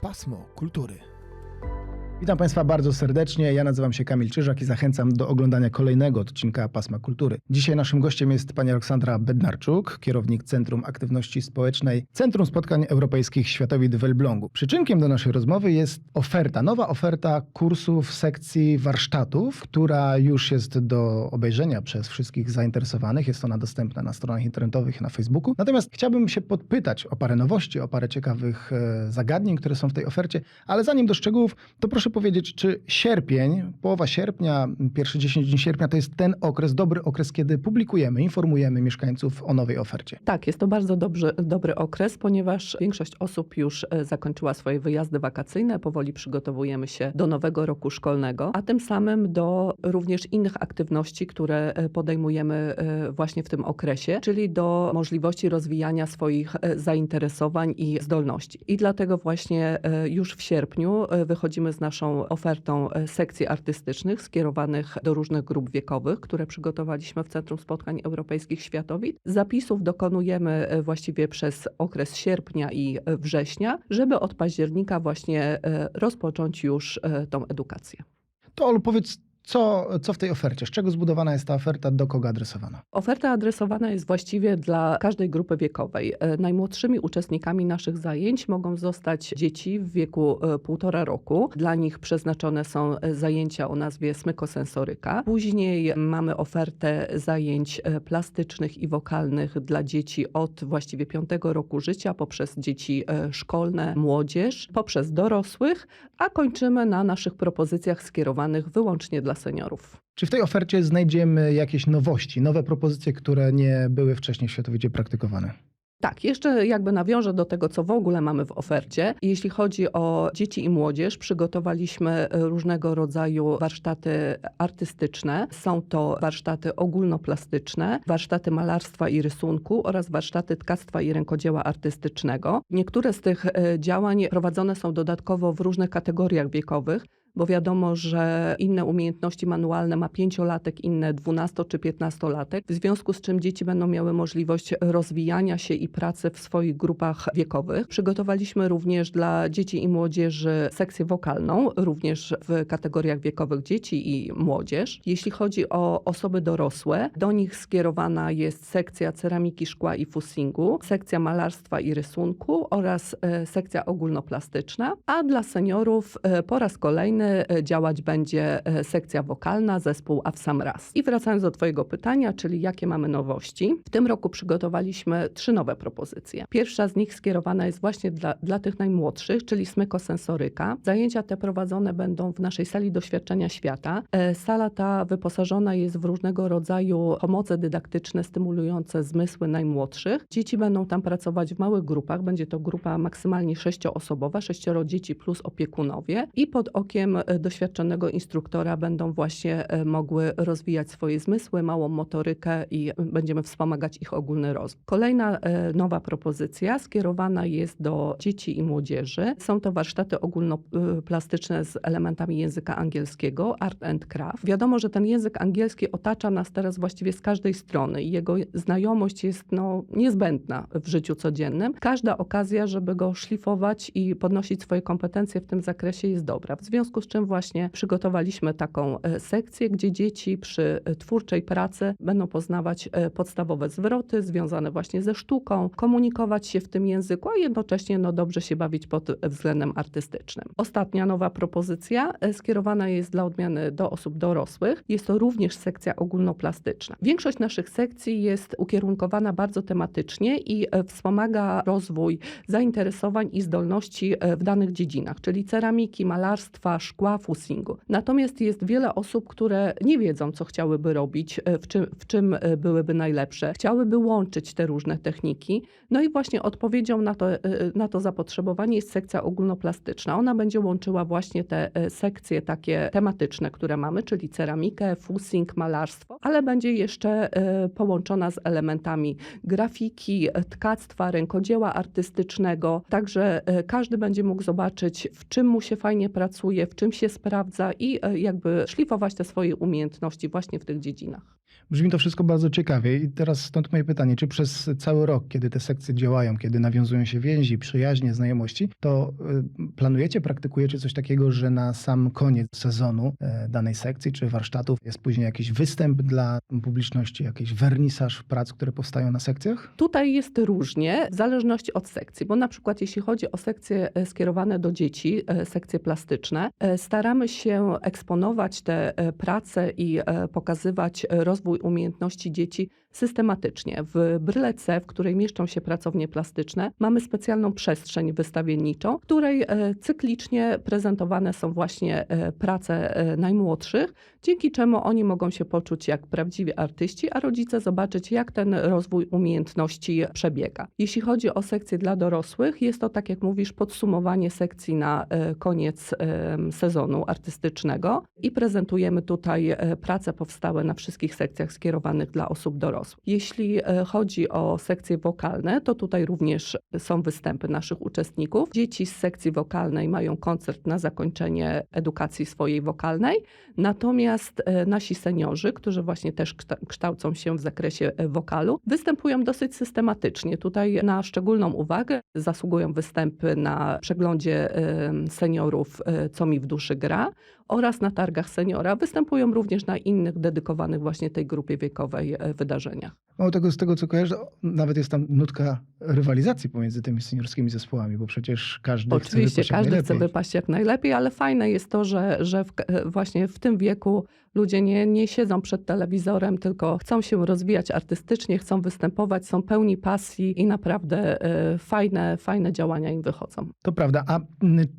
Pasmo kultury. Witam Państwa bardzo serdecznie. Ja nazywam się Kamil Czyżak i zachęcam do oglądania kolejnego odcinka Pasma Kultury. Dzisiaj naszym gościem jest pani Aleksandra Bednarczuk, kierownik Centrum Aktywności Społecznej Centrum Spotkań Europejskich Światowid w Elblągu. Przyczynkiem do naszej rozmowy jest oferta, nowa oferta kursów, sekcji, warsztatów, która już jest do obejrzenia przez wszystkich zainteresowanych. Jest ona dostępna na stronach internetowych na Facebooku. Natomiast chciałbym się podpytać o parę nowości, o parę ciekawych e, zagadnień, które są w tej ofercie, ale zanim do szczegółów, to proszę powiedzieć, czy sierpień, połowa sierpnia, pierwszy 10 dni sierpnia to jest ten okres, dobry okres, kiedy publikujemy, informujemy mieszkańców o nowej ofercie? Tak, jest to bardzo dobrze, dobry okres, ponieważ większość osób już e, zakończyła swoje wyjazdy wakacyjne, powoli przygotowujemy się do nowego roku szkolnego, a tym samym do również innych aktywności, które e, podejmujemy e, właśnie w tym okresie, czyli do możliwości rozwijania swoich zainteresowań i zdolności. I dlatego właśnie już w sierpniu wychodzimy z naszą ofertą e, sekcji artystycznych skierowanych do różnych grup wiekowych, które przygotowaliśmy w Centrum Spotkań Europejskich Światowid. Zapisów dokonujemy e, właściwie przez okres sierpnia i e, września, żeby od października właśnie rozpocząć już tą edukację. To Olu, powiedz, co, co w tej ofercie? Z czego zbudowana jest ta oferta, do kogo adresowana? Oferta adresowana jest właściwie dla każdej grupy wiekowej. E, Najmłodszymi uczestnikami naszych zajęć mogą zostać dzieci w wieku e, półtora roku. Dla nich przeznaczone są e, zajęcia o nazwie smykosensoryka. Później mamy ofertę zajęć plastycznych i wokalnych dla dzieci od właściwie piątego roku życia, poprzez dzieci szkolne, młodzież, poprzez dorosłych, a kończymy na naszych propozycjach skierowanych wyłącznie dla seniorów. Czy w tej ofercie znajdziemy jakieś nowości, nowe propozycje, które nie były wcześniej w Światowidzie praktykowane? Tak, jeszcze jakby nawiążę do tego, co w ogóle mamy w ofercie. Jeśli chodzi o dzieci i młodzież, przygotowaliśmy e, różnego rodzaju warsztaty artystyczne. Są to warsztaty ogólnoplastyczne, warsztaty malarstwa i rysunku oraz warsztaty tkactwa i rękodzieła artystycznego. Niektóre z tych e, działań prowadzone są dodatkowo w różnych kategoriach wiekowych bo wiadomo, że inne umiejętności manualne ma pięciolatek, inne dwunasto czy piętnastolatek, w związku z czym dzieci będą miały możliwość rozwijania się i pracy w swoich grupach wiekowych. Przygotowaliśmy również dla dzieci i młodzieży sekcję wokalną, również w kategoriach wiekowych dzieci i młodzież. Jeśli chodzi o osoby dorosłe, do nich skierowana jest sekcja ceramiki, szkła i fussingu, sekcja malarstwa i rysunku oraz e, sekcja ogólnoplastyczna, a dla seniorów e, po raz kolejny działać będzie e, sekcja wokalna, zespół A w sam raz. I wracając do Twojego pytania, czyli jakie mamy nowości. W tym roku przygotowaliśmy trzy nowe propozycje. Pierwsza z nich skierowana jest właśnie dla, dla tych najmłodszych, czyli smykosensoryka. Zajęcia te prowadzone będą w naszej sali doświadczenia świata. E, Sala ta wyposażona jest w różnego rodzaju pomoce dydaktyczne stymulujące zmysły najmłodszych. Dzieci będą tam pracować w małych grupach. Będzie to grupa maksymalnie sześcioosobowa, sześcioro dzieci plus opiekunowie i pod okiem e, doświadczonego instruktora będą właśnie e, mogły rozwijać swoje zmysły, małą motorykę i e, będziemy wspomagać ich ogólny rozwój. Kolejna nowa propozycja skierowana jest do dzieci i młodzieży. Są to warsztaty ogólnoplastyczne z elementami języka angielskiego, art and craft. Wiadomo, że ten język angielski otacza nas teraz właściwie z każdej strony i jego znajomość jest no, niezbędna w życiu codziennym. Każda okazja, żeby go szlifować i podnosić swoje kompetencje w tym zakresie jest dobra. W związku z czym właśnie przygotowaliśmy taką e, sekcję, gdzie dzieci przy e, twórczej pracy będą poznawać e, podstawowe zwroty związane właśnie ze sztuką, komunikować się w tym języku, a jednocześnie no, dobrze się bawić pod względem artystycznym. Ostatnia nowa propozycja skierowana jest dla odmiany do osób dorosłych. Jest to również sekcja ogólnoplastyczna. Większość naszych sekcji jest ukierunkowana bardzo tematycznie i wspomaga rozwój zainteresowań i zdolności w danych dziedzinach, czyli ceramiki, malarstwa, szkła, fusingu. Natomiast jest wiele osób, które nie wiedzą, co chciałyby robić, e, w czym, w czym e, byłyby najlepsze. Chciałyby łączyć te różne techniki. No i właśnie odpowiedzią na to, e, na to zapotrzebowanie jest sekcja ogólnoplastyczna. Ona będzie łączyła właśnie te sekcje takie tematyczne, które mamy, czyli ceramikę, fusing, malarstwo, ale będzie jeszcze połączona z elementami grafiki, tkactwa, rękodzieła artystycznego. Także każdy będzie mógł zobaczyć, w czym mu się fajnie pracuje, w czym się sprawdza i e, jakby szlifować te swoje umiejętności właśnie w tych dziedzinach. Brzmi to wszystko bardzo ciekawie i teraz stąd moje pytanie, czy przez cały rok, kiedy te sekcje działają, kiedy nawiązują się więzi, przyjaźnie, znajomości, to y, planujecie, praktykujecie coś takiego, że na sam koniec sezonu e, danej sekcji czy warsztatów jest później jakiś występ dla publiczności, jakiś wernisaż prac, które powstają na sekcjach? Tutaj jest różnie, w zależności od sekcji, bo na przykład jeśli chodzi o sekcje e, skierowane do dzieci, e, sekcje plastyczne, staramy się eksponować te prace i pokazywać e, rozwój umiejętności dzieci systematycznie. W Bryle C, w której mieszczą się pracownie plastyczne, mamy specjalną przestrzeń wystawienniczą, w której e, cyklicznie prezentowane są właśnie e, prace e, najmłodszych, dzięki czemu oni mogą się poczuć jak prawdziwi artyści, a rodzice zobaczyć, jak ten rozwój umiejętności przebiega. Jeśli chodzi o sekcje dla dorosłych, jest to, tak jak mówisz, podsumowanie sekcji na koniec sezonu artystycznego i prezentujemy tutaj prace powstałe na wszystkich sekcjach skierowanych dla osób dorosłych. Jeśli e, chodzi o sekcje wokalne, to tutaj również są występy naszych uczestników. Dzieci z sekcji wokalnej mają koncert na zakończenie edukacji swojej wokalnej, natomiast e, nasi seniorzy, którzy właśnie też kszta- kształcą się w zakresie e, wokalu, występują dosyć systematycznie. Tutaj na szczególną uwagę zasługują występy na przeglądzie seniorów Co mi w duszy gra oraz na targach seniora. Występują również na innych dedykowanych właśnie tej grupie wiekowej e, wydarzeniach. Mało tego, z tego co kojarzę, nawet jest tam nutka rywalizacji pomiędzy tymi seniorskimi zespołami, bo przecież każdy Oczywiście chce każdy chce najlepiej. wypaść jak najlepiej, ale fajne jest to, że, że w, właśnie w tym wieku ludzie nie, nie siedzą przed telewizorem, tylko chcą się rozwijać artystycznie, chcą występować, są pełni pasji i naprawdę e, fajne, fajne działania im wychodzą. To prawda. A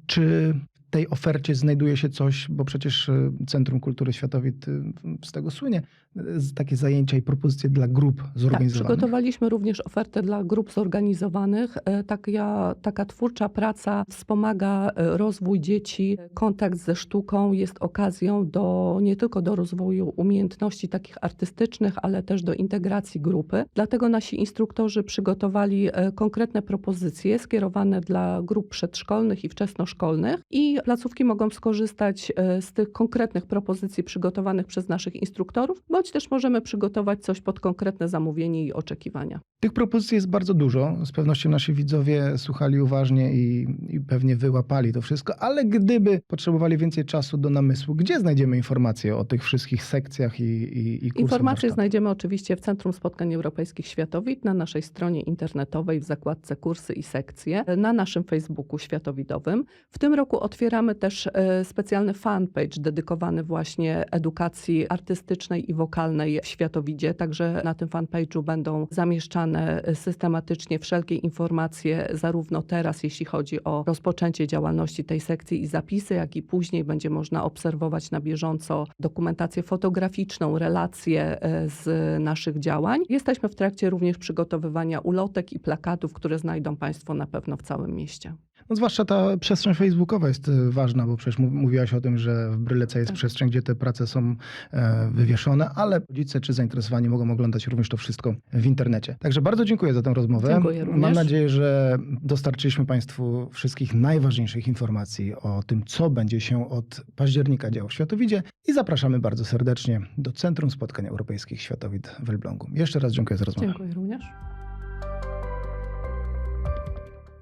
czy tej ofercie znajduje się coś, bo przecież y, Centrum Kultury Światowit y, z tego słynie, y, takie zajęcia i propozycje dla grup Tak, zorganizowanych? przygotowaliśmy również ofertę dla grup zorganizowanych. E, Taka, taka twórcza praca wspomaga e, rozwój dzieci. Kontakt ze sztuką jest okazją do, nie tylko do rozwoju umiejętności takich artystycznych, ale też do integracji grupy. Dlatego nasi instruktorzy przygotowali e, konkretne propozycje skierowane dla grup przedszkolnych i wczesnoszkolnych i placówki mogą skorzystać e, z tych konkretnych propozycji przygotowanych przez naszych instruktorów, bądź też możemy przygotować coś pod konkretne zamówienie i oczekiwania. Tych propozycji jest bardzo dużo. Z pewnością nasi widzowie słuchali uważnie i, i pewnie wyłapali to wszystko, ale gdyby potrzebowali więcej czasu do namysłu, gdzie znajdziemy informacje o tych wszystkich sekcjach i, i, i kursach Informacje znajdziemy oczywiście w Centrum Spotkań Europejskich Światowit, na naszej stronie internetowej w zakładce kursy i sekcje, na naszym Facebooku światowidowym. W tym roku otwieramy też e, specjalny fanpage dedykowany właśnie edukacji artystycznej i wokalnej w Światowidzie, także na tym fanpage'u będą zamieszczane e, systematycznie wszelkie informacje, zarówno teraz, jeśli chodzi o rozpoczęcie działalności tej sekcji i zapisy, jak i później będzie można obserwować na bieżąco dokumentację fotograficzną, relacje e, z naszych działań. Jesteśmy w trakcie również przygotowywania ulotek i plakatów, które znajdą Państwo na pewno w całym mieście. No zwłaszcza ta przestrzeń facebookowa jest y, ważna, bo przecież mów- mówiłaś o tym, że w Brylece jest Tak. przestrzeń, gdzie te prace są e, wywieszone, ale rodzice czy zainteresowani mogą oglądać również to wszystko w internecie. Także bardzo dziękuję za tę rozmowę. Dziękuję również. Mam nadzieję, że dostarczyliśmy Państwu wszystkich najważniejszych informacji o tym, co będzie się od października działo w Światowidzie i zapraszamy bardzo serdecznie do Centrum Spotkań Europejskich Światowid w Elblągu. Jeszcze raz dziękuję za rozmowę. Dziękuję również.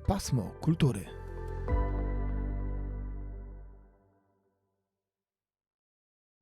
Pasmo kultury.